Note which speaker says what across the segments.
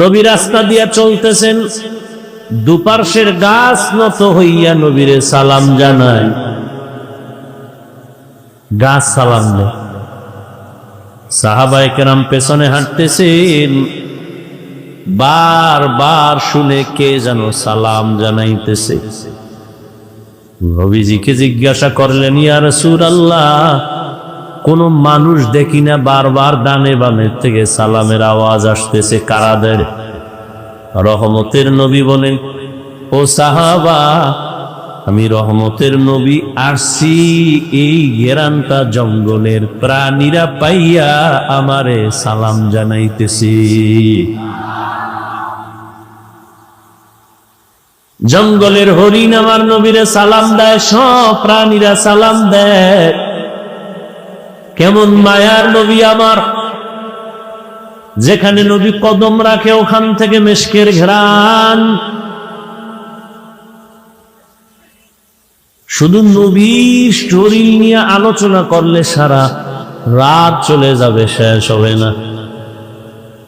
Speaker 1: নবী রাস্তা দিয়া চলতেছেন, দুপার্শ্বের গাছ নত হইয়া নবীরে সালাম জানায়। গাছ সালাম দেয় সাহাবায়ে কেরাম পেছনে হাঁটতেছেন বার বার শুনে কে যেন সালাম জানাইতেছে। নবীজিকে জিজ্ঞাসা করলেন, ইয়া রাসূল আল্লাহ কোন মানুষ দেখি না বারবার ডানে বামে থেকে সালামের আওয়াজ আসতেছে কারাদের। রহমতের নবী বলেন, ও সাহাবা, আমি রহমতের নবী আসছি। এই গেরান্তা জঙ্গলের প্রাণীরা পাইয়া আমারে সালাম জানাইতেছি। জঙ্গলের হরিণ আমার নবীরে সালাম দেয়, সব প্রাণীরা সালাম দেয়। কেমন মায়ার নবী আমার? যেখানে নবী কদম রাখে ওখান থেকে মেশকের ঘ্রাণ। শুধু নবীর শরীর নিয়ে আলোচনা করলে সারা রাত চলে যাবে, শেষ হবে না।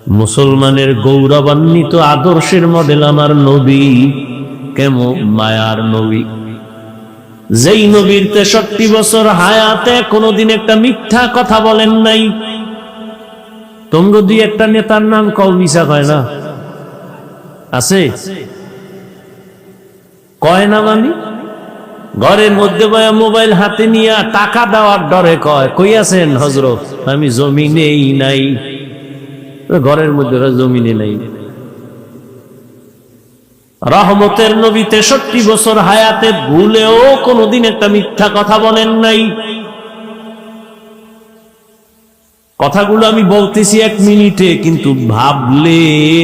Speaker 1: মুসলমানের গৌরবান্বিত আদর্শের মডেল আমার নবী। কেমন মায়ার নবী? যেই নবীর তেষট্টি বছর হায়াতে কোনোদিন একটা মিথ্যা কথা বলেন নাই। তোমরা দুই একটা নেতার নাম কও, মিশা কয় না? আছে? কয় না মানে ঘরের মধ্যে বয়া মোবাইল হাতে নিয়ে টাকা দেওয়ার ডরে কয়, কই আছেন হজরত আমি জমিনেই নাই। ঘরের মধ্যে জমিনে নাই। রহমতের নবী তেষট্টি বছর হায়াতে ভুলেও কোনোদিন একটা মিথ্যা কথা বলেন নাই। কথাগুলো আমি বলতেছি এক মিনিটে, কিন্তু ভাবলে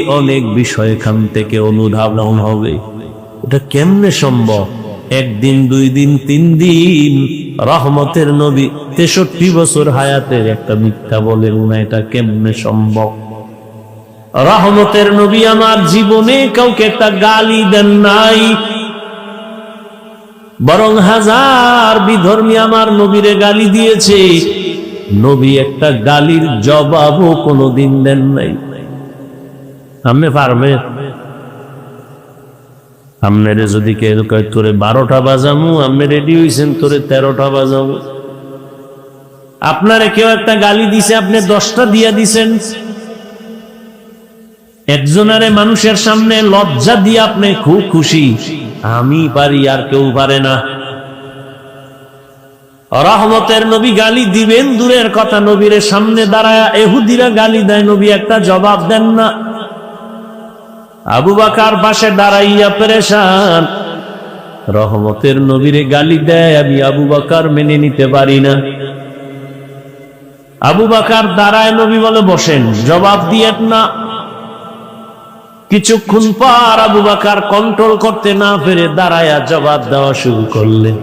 Speaker 1: অনেক বিষয় এখান থেকে অনুধাবন হবে। এটা কেমনে সম্ভব? একদিন, দুই দিন, তিন দিন রহমতের নবী তেষট্টি বছর হায়াতের একটা মিথ্যা বলেন না, এটা কেমনে সম্ভব? রহমতের নবী আমার জীবনে কাউকে একটা গালি দেন নাই। বরং হাজার বিধর্মী আমার নবীরে গালি দিয়েছে। নবী একটা গালির জবাবও কোনোদিন দেন নাই। আমি পারবে? আমনেরে যদি কেউ কয়, তোরে বারোটা বাজামু আপনি রেডি হয়েছেন তোরে তেরোটা বাজামু। আপনারে কেউ একটা গালি দিছে, আপনি দশটা দিয়া দিছেন। একজনারে মানুষের সামনে লজ্জা দিয়ে আপনি খুব খুশি। আমি পারি, আর কেউ পারে না। রহমতের নবী গালি দিবেন, দূরের কথা নবীর সামনে দাঁড়ায় এহুদিরা গালি দেয়, নবী একটা জবাব দেন না। আবু বাকার পাশে দাঁড়াইয়া পেরেশান। রহমতের নবীরে গালি দেয়, আমি আবু বাকার মেনে নিতে পারি না। আবু বাকার দাঁড়ায়, নবী বলে, বসেন। জবাব দিয়ে না। কিছুক্ষণ পর আবু বাকার কন্ট্রোল করতে না পেরে দাঁড়ায়া জবাব দেওয়া শুরু করলেন।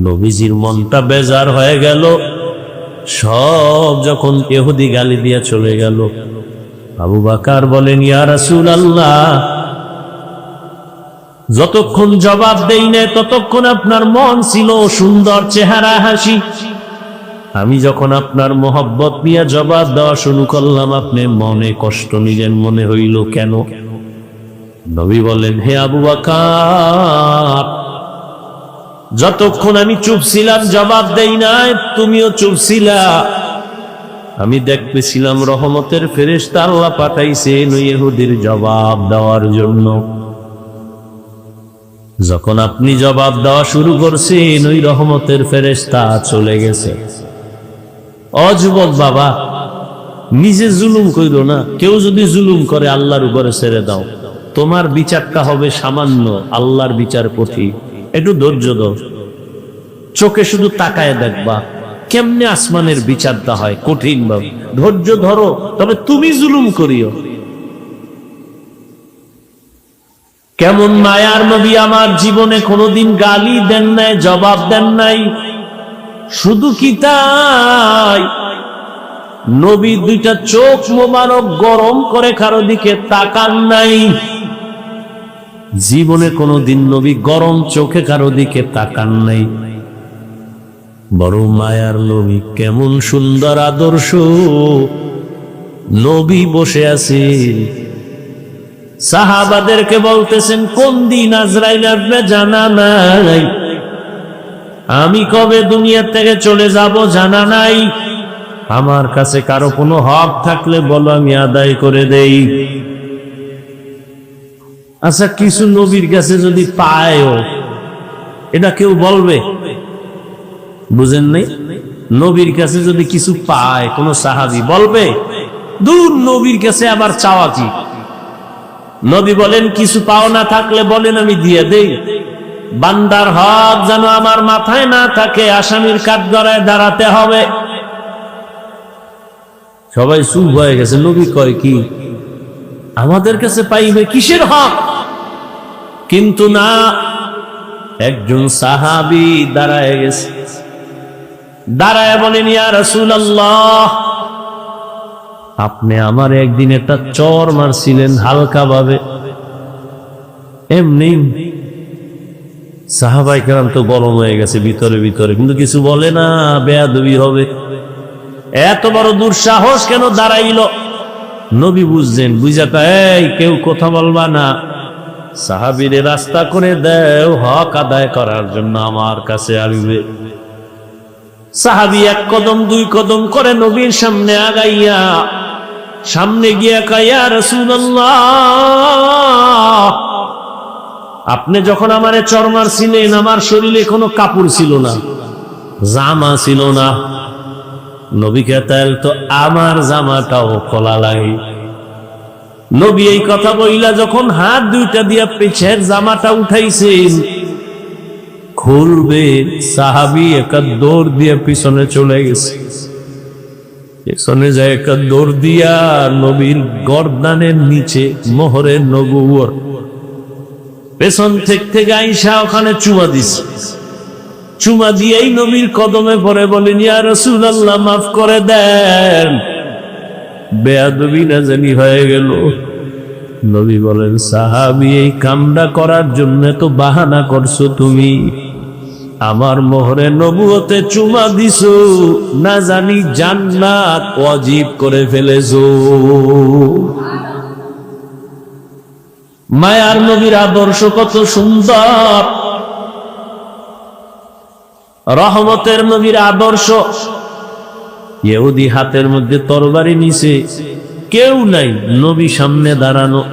Speaker 1: নবীজির মনটা বেজার হয়ে গেল। সব যখন এহুদি গালি দিয়া চলে গেল। আবু বাকার বলেন, ইয়া রাসূল আল্লাহ যতক্ষণ জবাব দেই না ততক্ষণ আপনার মন ছিল সুন্দর চেহারা হাসি। আমি যখন আপনার মোহব্বত নিয়ে জবাব দেওয়া শুরু করলাম, আপনি মনে কষ্ট নিলেন, মনে হইল কেন? নবী বলেন হে আবু বাকার, যতক্ষণ আমি চুপ ছিলাম, জবাব দেই নাই, তুমিও চুপ ছিলা। আমি দেখতেছিলাম, রহমতের ফেরেশতা আল্লাহ পাঠাইছে ইহুদির জবাব দেওয়ার জন্য। যখন আপনি জবাব দেওয়া শুরু করছেন, ওই রহমতের ফেরেশতা চলে গেছে। অযুবক বাবা, নিজে জুলুম কইর না। কেউ যদি জুলুম করে, আল্লাহর উপরে ছেড়ে দাও। তোমার বিচারটা হবে সামান্য আল্লাহর বিচার পথি একটু ধৈর্য চোখে শুধু তাকায় দেখবা, কেমনে আসমানের বিচারটা হয়, কঠিন ভাবে। ধৈর্য ধরো, তবে তুমি জুলুম করিও। কেমন মায়ার নবী আমার জীবনে কোনোদিন গালি দেন নাই, জবাব দেন নাই। শুধু কি তাই? নবী দুইটা চোখ মোবারক গরম করে কারও দিকে তাকান নাই। জীবনে কোনোদিন নবী গরম চোখে কারও দিকে তাকান নাই। বড় মায়ার নবী কেমন সুন্দর আদর্শ। নবী বসে আছেন। সাহাবাদেরকে বলতেছেন, কোন দিন আজরাইল জানা নাই? আমি কবে দুনিয়া থেকে চলে যাব জানা নাই। আমার কাছে কারও কোনো হক থাকলে বলো, আমি আদায় করে দেই। আচ্ছা কিছু নবীর কাছে যদি পায়ও, এটা কেউ বলবে? বুঝেন নাই? নবীর কাছে যদি কিছু পায়, কোন সাহাবি বলবে? দূর নবীর কাছে আবার চাওয়া কি? নবী বলেন, কিছু পাও না থাকলে বলেন, আমি দিয়ে দেই। বান্দার হক যেন আমার মাথায় না থাকে, আসামির কাঠগড়ায় দাঁড়াতে হবে। সবাই চুপ হয়ে গেছে, নবী কয় কি? আমাদের কাছে পাইবে কিসের হক? কিন্তু না, একজন সাহাবি দাঁড়ায় গেছে। দাঁড়ায় বলেন, ইয়া রাসূলুল্লাহ, আপনি আমার একদিন একটা চর মারছিলেন হালকা ভাবে। এমনি সাহাবাই কেরাম তো গরম হয়ে গেছে, ভিতরে ভিতরে। কিন্তু কিছু বলে না, বেয়াদবি হবে। এত বড় দুঃসাহস কেন দাঁড়াইল? নবী বুঝছেন বুঝা এই, কেউ কথা বলবা না। সাহাবিরে রাস্তা করে দেও, হক আদায় করার জন্য আমার কাছে আসবে। সাহাবি এক কদম, দুই কদম করে নবীর সামনে আগাইয়া, সামনে গিয়া কাইয়া রসুল্লাহ আপনি যখন আমার চরমার ছিলেন আমার শরীরে কোনো কাপড় ছিল না, জামা ছিল না। নবী কেতাল তো আমার জামাটাও খোলা লাগে নবী এই কথা বইলা যখন হাত দুইটা দিয়া পেছের জামাটা উঠাইছেন, খুলবে, সাহাবি একা দৌড় দিয়ে পিছনে চলে গেছে। পেছনে যায় একা দৌড় দিয়া নবীর গরদানের নিচে, মোহরের নবুয়র পেছন থেকে আইসা ওখানে চুমা দিছে। চুমা দিয়েই নবীর কদমে পরে বলেন, ইয়া রসুল আল্লাহ মাফ করে দেন। বেয়াদবি না জানি হয়ে গেল। নবী বলেন, সাহাবি, এই কামটা করার জন্য তো বাহানা করছ তুমি। আমার মোহরে নবুয়তে চুমা দিছো। না জানি জান্নাত অজীব করে ফেলেছো। মায়ার নবীর আদর্শ কত সুন্দর। রহমতের নবীর আদর্শ। ইহুদি হাতের মধ্যে তরবারি নিছে কেউ নাই, নবী সামনে দাঁড়ানো।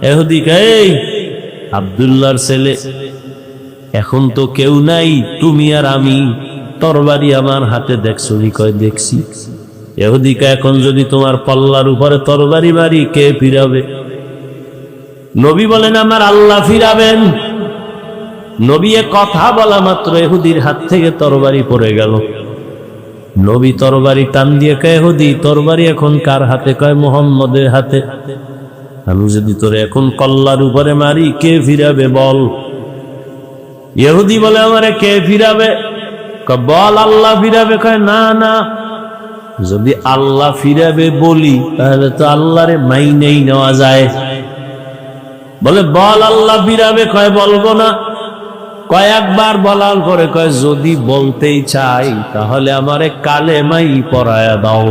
Speaker 1: এহুদি এই আবদুল্লাহর ছেলে। এখন তো কেউ নাই, তুমি আর আমি। তরবারি আমার হাতে দেখছ কয় দেখছি। এহুদিকা এখন যদি তোমার পাল্লার উপরে তরবারি বাড়ি কে ফিরাবে? নবী বলেন, আমার আল্লাহ ফিরাবেন। নবী এ কথা বলা মাত্র এহুদির হাত থেকে তরবারি পড়ে গেল। নবী তরবারি টান দিয়ে কয়, এহুদি, তরবারি এখন কার হাতে? কয়, মোহাম্মদের হাতে। আমি যদি তোরে এখন কল্লার উপরে মারি, কে ফিরাবে বল? ইহুদি বলে, আমারে কে ফিরাবে? বল, আল্লাহ ফিরাবে। কয়, না না, যদি আল্লাহ ফিরাবে বলি, তাহলে তো আল্লাহরে মাইনেই নেওয়া যায়। বলে, বল আল্লাহ ফিরাবে কয়, বলব না। কয়েকবার বলার পরে কয়, যদি বলতেই চাই, তাহলে আমারে কালেমাই পড়ায়া দাও।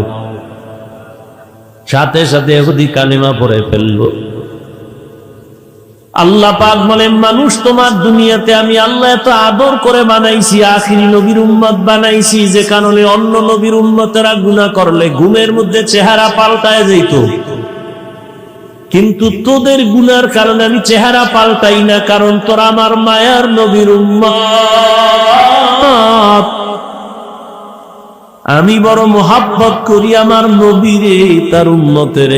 Speaker 1: সাথে সাথে এহুদি কালেমা পড়ে ফেলল। আল্লাহ পাক বলে, মানুষ তোমার দুনিয়াতে আমি আল্লাহ এত আদর করে বানাইছি, আখিরি নবীর উম্মত বানাইছি, যে কারণে অন্য নবীর উম্মতেরা গুনাহ করলে, ঘুমের মধ্যে চেহারা পাল্টায় যেত কিন্তু তোদের গুনার কারণে আমি চেহারা পাল্টাই না, কারণ তোরা আমার মায়ার নবীর আমি বড় মোহাব্বত করি আমার নবীরে, তার উম্মতের।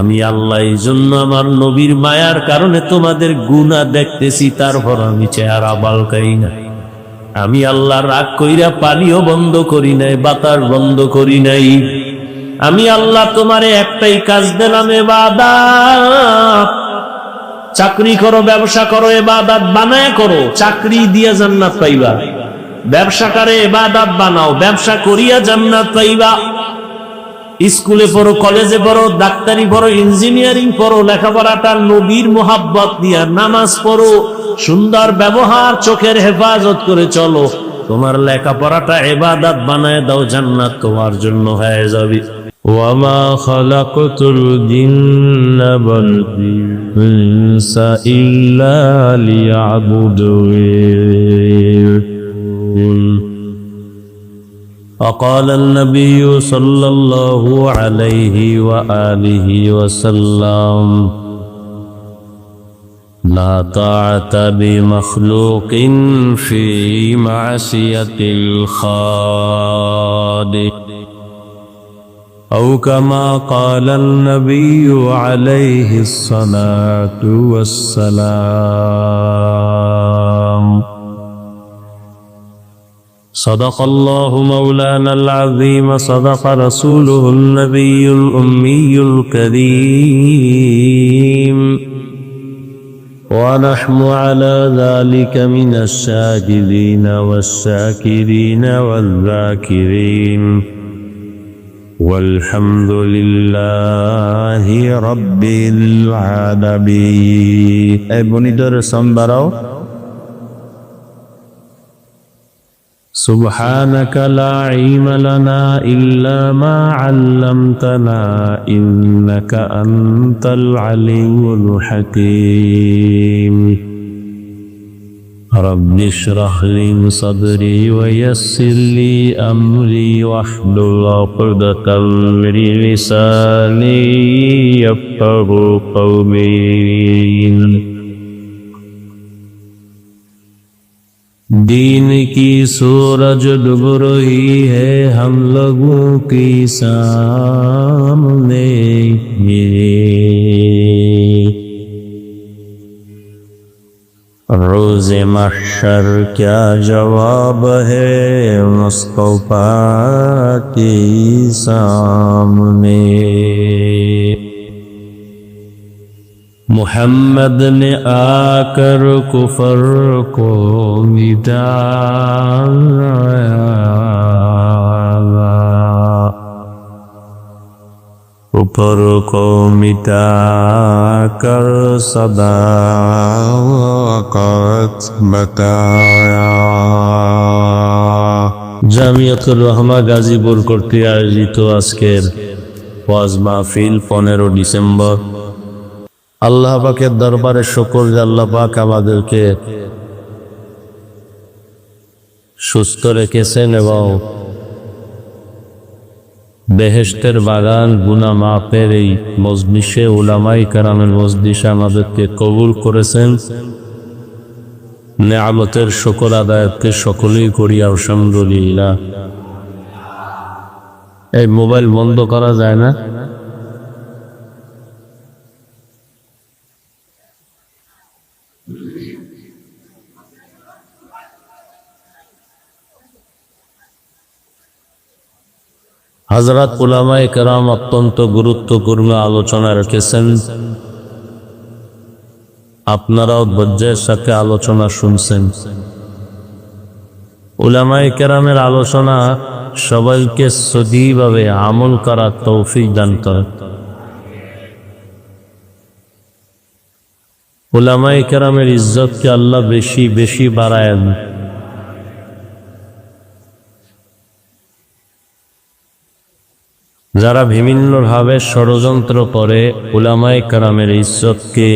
Speaker 1: আমি আল্লাহ এই জন্য আমার নবীর মায়ার কারণে তোমাদের গুণা দেখতেছি, তারপর আমি চেহারা বালকাই না। আমি আল্লাহ রাগ কইরা পানিও বন্ধ করি নাই, বাতাস বন্ধ করি নাই। আমি আল্লাহ তোমারে একটাই কাজ দিলাম, এবাদাত। চাকরি করো, ব্যবসা করো, এবাদাত বানায় করো, চাকরি দিয়া জান্নাত পাইবা। ব্যবসা করে এবাদাত বানাও, ব্যবসা করিয়া জান্নাত পাইবা। স্কুলে পড়ো, কলেজে পড়ো, ডাক্তারি পড়ো, ইঞ্জিনিয়ারিং পড়ো, লেখাপড়াটা নবীর মোহাব্বত দিয়া নামাজ পড়ো, সুন্দর ব্যবহার, চোখের হেফাজত করে চলো। তোমার লেখাপড়াটা এবাদাত বানায় দাও, জান্নাত তোমার জন্য হয়ে যাবে। وما خلقت الجن والإنس إلا ليعبدون وقال النبي صلى الله عليه وآله وسلم لا طاعة بمخلوق في معصية الخالق. أو كما قال النبي عليه الصلاة والسلام. صدق الله مولانا العظيم صدق رسوله النبي الأمي الكريم. ونحن على ذلك من الشاهدين والشاكرين والذاكرين. والحمد لله رب العالمين اي بنيدر سنبراو سبحانك لا علم لنا إلا ما علمتنا إنك أنت العليم الحكيم رب اشرح لي صدري ويسر لي أمري واحلل عقدة من لساني يفقه قومي دین کی سورج ڈب رہی ہے ہم لوگوں کی سامنے روز محشر کیا جواب ہے؟ مصطفیٰ کے سامنے۔ محمد نے آ کر کفر کو مٹایا উপর কৌমিতা কর সদা জামিয়াতুর রহমা গাজীপুর করতে আয়োজিত আজকের ওয়াজ মাহফিল পনেরো ডিসেম্বর। আল্লাহ পাকের দরবারে শকর আল্লাহ পাক আমাদেরকে সুস্থ রেখেছেন এবং বেহেস্তের বাগান গুনা মাপের এই মজলিসে ওলামাই কারামের মজলিসে আমাদেরকে কবুল করেছেন। নেয়ামতের সকল আদায়তকে সকলেই করি, আলহামদুলিল্লাহ। এই মোবাইল বন্ধ করা যায় না? হজরত উলামায়ে কেরাম অত্যন্ত গুরুত্বপূর্ণ আলোচনা রেখেছেন আপনারাও ধৈর্যের সাথে আলোচনা শুনছেন। উলামায়ে কেরামের আলোচনা সবাইকে সদীভাবে আমল করার তৌফিক দান করে। উলামায়ে কেরামের ইজ্জতকে আল্লাহ বেশি বেশি বাড়ায় যারা বিভিন্নভাবে ষড়যন্ত্র করে উলামায়ে কারামের ইজ্জতকে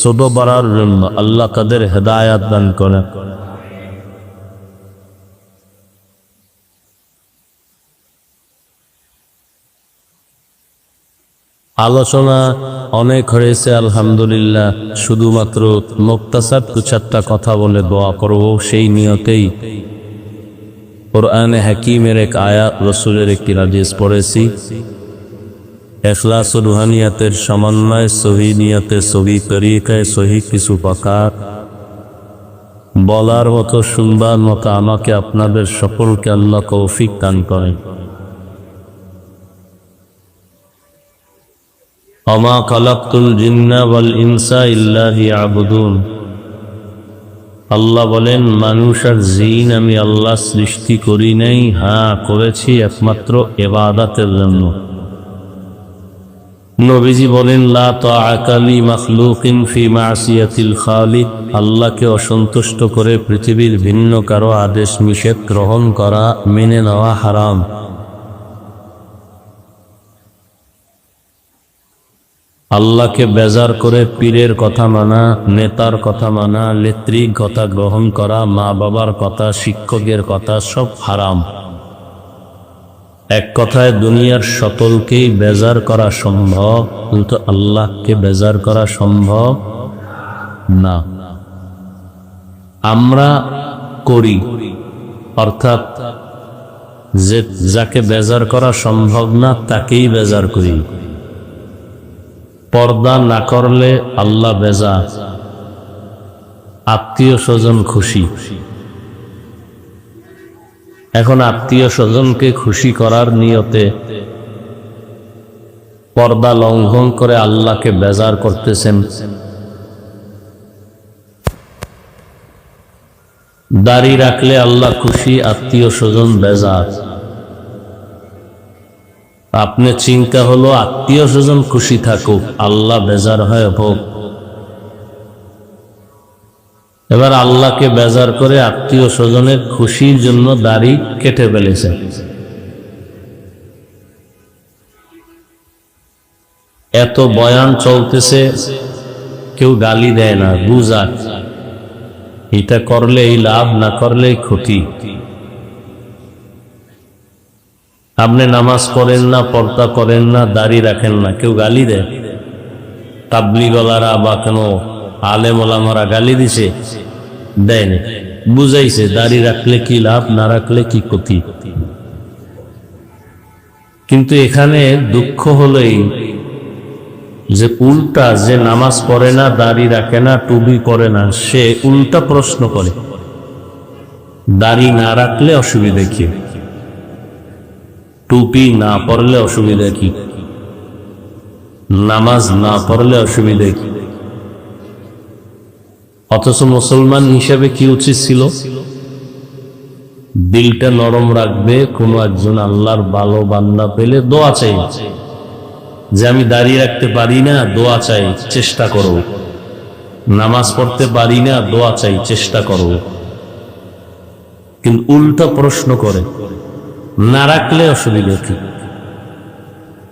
Speaker 1: ছোট বাড়ার জন্য আল্লাহ তাদের হেদায়াত দান করে আলোচনা অনেক হয়েছে, আলহামদুলিল্লাহ। শুধুমাত্র মুক্তাসাদ দু চারটা কথা বলে দোয়া করব, সেই নিয়তেই কোরআনে হাকিমের এক আয়াত, রসুলের একটি রাজিস পড়েছি। এখলাস রুহানিয়াতের সমন্বয়, সহি নিয়তে, সহি তরিকায়, সহি কিছু পাকার বলার মতো, শুনবার মতো আমাকে আপনাদের সকলকে আল্লাহ কৌফিক দান করেন। অমা খালাক্তুল জিন্না ওয়াল ইনসা ইল্লাহি আবুদুন। আল্লাহ বলেন, মানুষ আর জিন আমি আল্লাহ সৃষ্টি করি নাই। হ্যাঁ করেছি একমাত্র এবাদাতের জন্য। নবীজি বলেন, লা মাসিয়াতিল খালিক। আল্লাহকে অসন্তুষ্ট করে পৃথিবীর ভিন্ন কারও আদেশ নিষেধ গ্রহণ করা, মেনে নেওয়া হারাম। আল্লাহকে বেজার করে পীরের কথা মানা, নেতার কথা মানা, নেত্রীর কথা গ্রহণ করা মা বাবার কথা, শিক্ষকের কথা সব হারাম। এক কথায় দুনিয়ার সকলকেই বেজার করা সম্ভব, কিন্তু আল্লাহকে বেজার করা সম্ভব না। আমরা করি, অর্থাৎ যে যাকে বেজার করা সম্ভব না, তাকেই বেজার করি। পর্দা না করলে আল্লাহ বেজা, আত্মীয় স্বজন খুশি। এখন আত্মীয় স্বজনকে খুশি করার নিয়তে পর্দা লঙ্ঘন করে আল্লাহকে বেজার করতেছেন। দাড়ি রাখলে আল্লাহ খুশি, আত্মীয় স্বজন বেজার। আপনার চিন্তা হলো আত্মীয় স্বজন খুশি থাকুক, আল্লাহ বেজার হয় হোক এবার আল্লাহকে বেজার করে আত্মীয় স্বজনের খুশির জন্য দাড়ি কেটে ফেলেছে। এত বয়ান চলতেছে, কেউ গালি দেয় না বুঝাক এটা করলে এই লাভ, না করলে ক্ষতি। আপনি নামাজ পড়েন না, পর্দা করেন না, দাড়ি রাখেন না, কেউ গালি দেয়? তাবলি গলারা বা কেন আলেম ওলামারা গালি দিছে? দেয়নি। বুঝাইছে, দাড়ি রাখলে কি লাভ, না রাখলে কি ক্ষতি? কিন্তু এখানে দুঃখ হলেই যে উল্টা যে নামাজ পড়ে না, দাড়ি রাখে না টুবি করে না, সে উল্টা প্রশ্ন করে। দাড়ি না রাখলে অসুবিধা কি? টুপি না পড়লে অসুবিধা কি? নামাজ না পড়লে অসুবিধা কি? অথচ মুসলমান হিসাবে কি উচিত ছিল? দিলটা নরম রাখবে, কোনো একজন আল্লাহর ভালো বান্দা পেলে দোয়া চাই। যে আমি দাঁড়িয়ে রাখতে পারি না, দোয়া চাই, চেষ্টা করো। নামাজ পড়তে পারি না, দোয়া চাই, চেষ্টা করো। কিন্তু উল্টা প্রশ্ন করে না রাখলে অসুবিধা কি?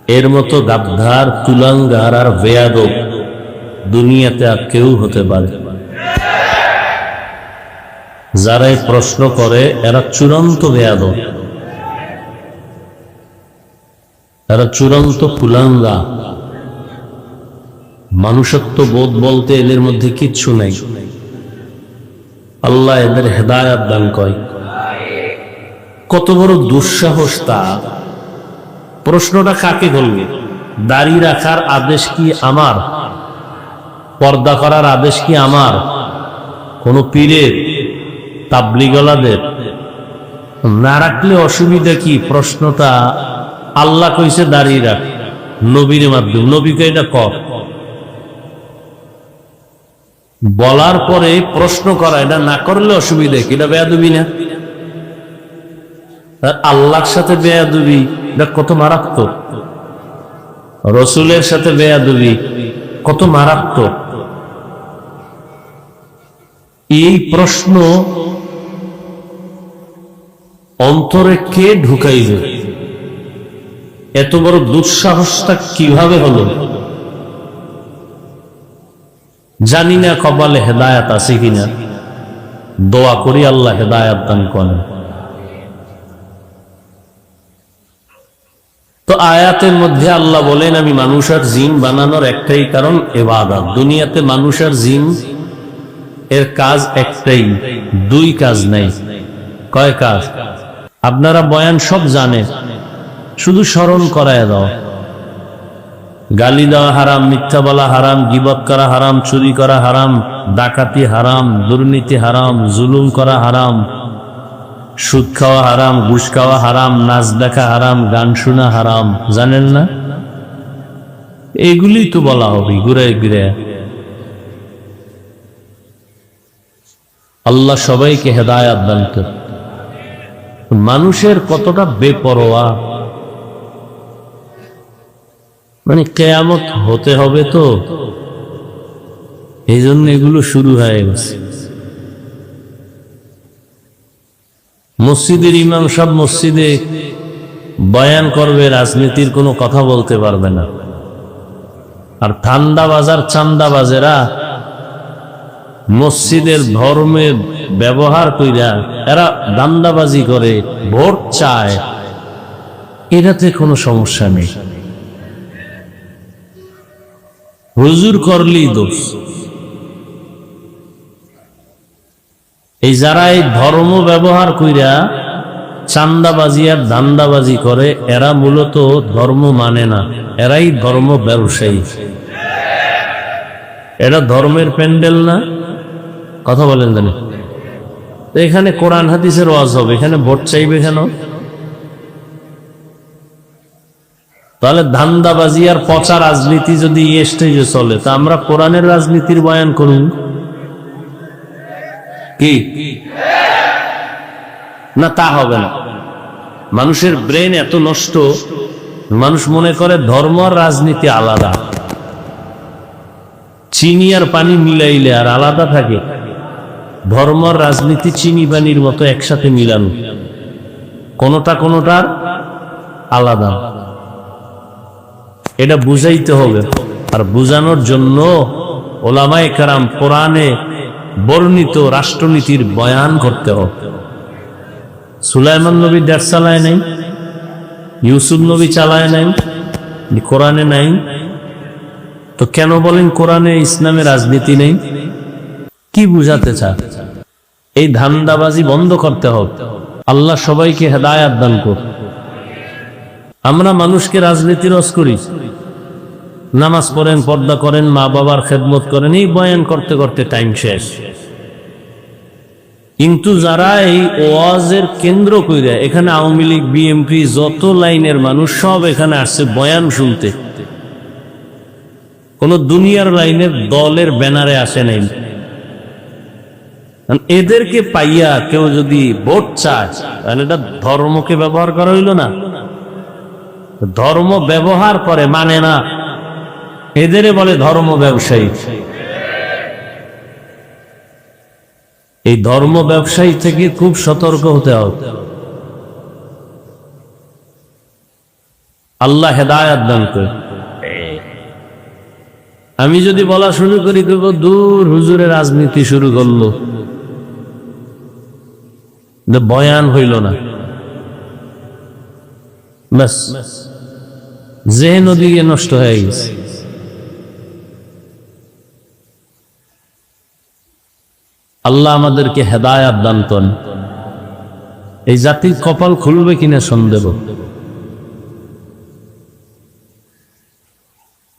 Speaker 1: এর মতো গাদ্ধার তুলাঙ্গার আর বেয়াদব দুনিয়াতে আর কেউ হতে পারে। যারা প্রশ্ন করে, এরা চূড়ান্ত বেয়াদব। এরা চূড়ান্ত কুলাঙ্গা মানুষত্ব বোধ বলতে এদের মধ্যে কিচ্ছু নেই। আল্লাহ এদের হেদায়াত দান কয় কত বড় দুঃসাহস তা। প্রশ্নটা কাকে করবে দাড়ি রাখার আদেশ কি আমার? পর্দা করার আদেশ কি আমার? কোন পীরের? তাবলিগলাদের? না রাখলে অসুবিধা কি? প্রশ্নটা আল্লাহ কইছে দাঁড়িয়ে রাখ। নবীর মাধ্যম। নবীকে এটা কর। বলার পরে প্রশ্ন করা, এটা না করলে অসুবিধা কি? এটা বেয়াদবি না? আল্লাহর সাথে বেয়াদবি, এটা কত মারাত্মক? রসুলের সাথে বেয়াদবি, কত মারাত্মক? এই প্রশ্ন অন্তরে কে ঢুকাইবে? এত বড় দুঃসাহসটা কীভাবে হলো? জানি না কপালে হেদায়াত আছে কিনা। দোয়া করি আল্লাহ হেদায়াত দান করেন। তো আয়াতের মধ্যে আল্লাহ বলেন, আমি মানুষ আর জিন বানানোর একটাই কারণ এবাদত। দুনিয়াতে মানুষ আর জিন এর কাজ একটাই, দুই কাজ নেই। কয় কাজ? আপনারা বয়ান সব জানে। শুধু স্মরণ করায় দাও। গালি দেওয়া হারাম, মিথ্যা বলা হারাম, গিবত করা হারাম, চুরি করা হারাম, ডাকাতি হারাম, দুর্নীতি হারাম, জুলুম করা হারাম সুদ খাওয়া হারাম, ঘুষ খাওয়া হারাম, নাচ দেখা হারাম, গান শোনা হারাম, জানেন না? এগুলি তো বলা হবে ঘুরে ঘুরে আল্লাহ সবাইকে হেদায়াত দান মানুষের কতটা বেপরোয়া। মানে কেয়ামত হতে হবে তো। এই জন্য এগুলো শুরু হয়ে গেছে। মসজিদের ইমাম সব মসজিদে বয়ান করবে, রাজনীতির কোনো কথা বলতে পারবে না। আর ঠান্ডা বাজার, চান্দা বাজেরা মসজিদের ধর্মের ব্যবহার কইরা এরা দান্দাবাজি করে, ভোট চায়। এটাতে কোনো সমস্যা নেই। হুজুর করলেই দোষ। এই যারা এই ধর্ম ব্যবহার কইরা চান্দাবাজি আর ধান্দাবাজি করে, এরা মূলত ধর্ম মানে না, এরাই ধর্ম ব্যবসায়ী। এটা ধর্মের প্যান্ডেল না? কথা বলেন জানি। তো এখানে কোরআন হাদিসের ওয়াজ হবে, এখানে ভোট চাইবে কেন? তাহলে ধান্দাবাজি আর পচা রাজনীতি যদি স্টেজে চলে, তা আমরা কোরআনের রাজনীতির বয়ান করুন। কি? না, তা হবে না। মানুষের ব্রেন এত নষ্ট, মানুষ মনে করে ধর্ম আর রাজনীতি আলাদা। চিনি আর পানি মিলাইলে আর আলাদা থাকে। ধর্ম আর রাজনীতি চিনি পানির মতো একসাথে মিলানো। কোনোটা কোনোটার আলাদা। এটা বুঝাইতে হবে। আর বুঝানোর জন্য ওলামায়ে কারাম কোরআনে বর্ণিত রাষ্ট্রনীতির বয়ান করতে হবে। সুলাইমান নবী দেড় চালায় নাই, ইউসুফ নবী চালায় নাই, কোরআনে নাই। তো কেন বলেন কোরআনে ইসলামে রাজনীতি নেই? কি বুঝাতে চা এই ধান্দাবাজি বন্ধ করতে হবে। আল্লাহ সবাইকে হেদায়াত দান কর আমরা মানুষকে রাজনীতি রস করি। নামাজ পড়েন, পর্দা করেন, মা বাবার খেদমত করেন, এই বয়ান করতে করতে টাইম শেষ। কিন্তু যারা এই ওয়াজের কেন্দ্র কইরা, এখানে আওয়ামী লীগ বিএমপি যত লাইনের মানুষ, সব এখানে আসছে বয়ান শুনতে। কোন দুনিয়ার লাইনের দলের ব্যানারে আসে নাই। এদেরকে পাইয়া কেউ যদি ভোট চায়, তাহলে এটা ধর্মকে ব্যবহার করা হইল না। ধর্ম ব্যবহার করে মানে না এদেরে বলে ধর্ম ব্যবসায়ী। এই ধর্ম ব্যবসায়ী থেকে খুব সতর্ক হতে হবে। আল্লাহ হেদায়াত দান করে। আমি যদি বলা শুরু করি দেব দূর হুজুরে রাজনীতি শুরু করল। বয়ান হইল না। ব্যাস। যে নদীকে নষ্ট হয়ে গেছে। আল্লাহ আমাদেরকে হেদায়াত দান করেন। এই জাতির কপাল খুলবে কিনা সন্দেহ।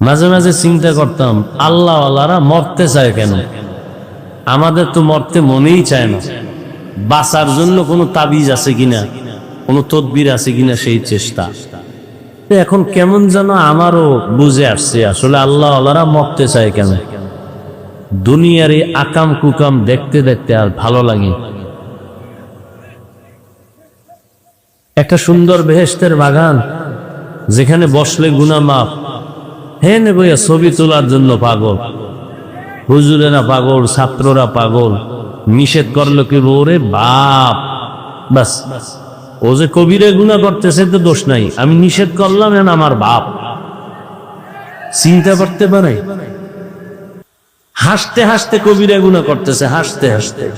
Speaker 1: মাঝে মাঝে চিন্তা করতাম আল্লাহ আল্লাহরা মরতে চায় কেন? আমাদের তো মরতে মনেই চায় না। বাঁচার জন্য কোনো তাবিজ আছে কিনা? কোনো তদবির আছে কিনা সেই চেষ্টা। এখন কেমন যেন আমারও বুঝে আসছে, আসলে আল্লাহ আল্লাহরা মরতে চায় কেন? দুনিয়ার এই আকাম কুকাম দেখতে দেখতে আর ভালো লাগে। একটা সুন্দর বেহেস্তের বাগান, যেখানে বসলে গুনা মাপ হে নে বইয়া ছবি তোলার জন্য পাগল। হুজুরেরা পাগল, ছাত্ররা পাগল। নিষেধ করল কি ওরে বাপ। বাস ও যে কবিরে গুণা করতেছে তো দোষ নাই। আমি নিষেধ করলাম, এন আমার বাপ। চিন্তা করতে পারে? হাসতে হাসতে কবিরা গুণা করতেছে, হাসতে হাসতে।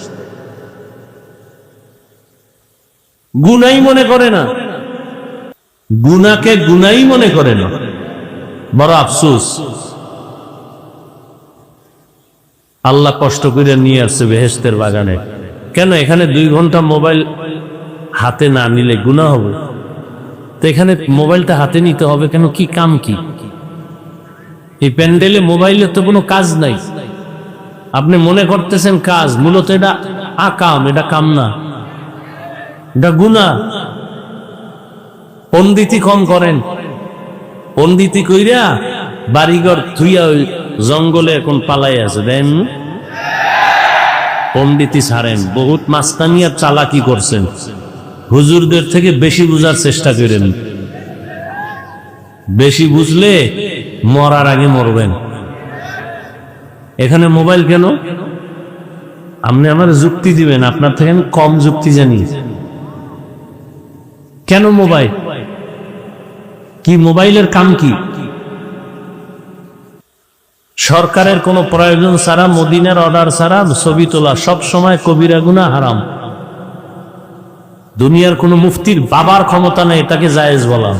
Speaker 1: গুনাই মনে করে না। গুনাকে গুনাই মনে করে না। বড় আফসুস। আল্লাহ কষ্ট করে নিয়ে আসছে বেহেস্তের বাগানে। কেন? এখানে দুই ঘণ্টা মোবাইল হাতে না নিলে গুণা হবে। তো এখানে মোবাইলটা হাতে নিতে হবে, কেন? কি কাম কি? এই প্যান্ডেলে মোবাইলের তো কোনো কাজ নাই। আপনি মনে করতেছেন কাজ, মূলত এটা আকাম, এটা কাম না এটা গুণা পন্ডিতি কম করেন। পন্ডিতি কইরা বাড়িঘর থুইয়া ওই জঙ্গলে এখন পালাই আছে, দেন? পন্ডিতি ছাড়েন, বহুত মাস্তানি আর চালাকি করছেন। হুজুরদের থেকে বেশি বুঝার চেষ্টা করেন। বেশি বুঝলে মরার আগে মরবেন। এখানে মোবাইল কেন? আপনি আমার যুক্তি দিবেন, আপনার থেকে আমি কম যুক্তি জানি। কেন মোবাইল? কি মোবাইলের কাম কি? সরকারের কোনো প্রয়োজন ছাড়া, মদিনার অর্ডার ছাড়া, ছবি তোলা সব সময় কবিরা গুণা হারাম। দুনিয়ার কোনো মুফতির বাবার ক্ষমতা নেই, তাকে জায়েজ বলা।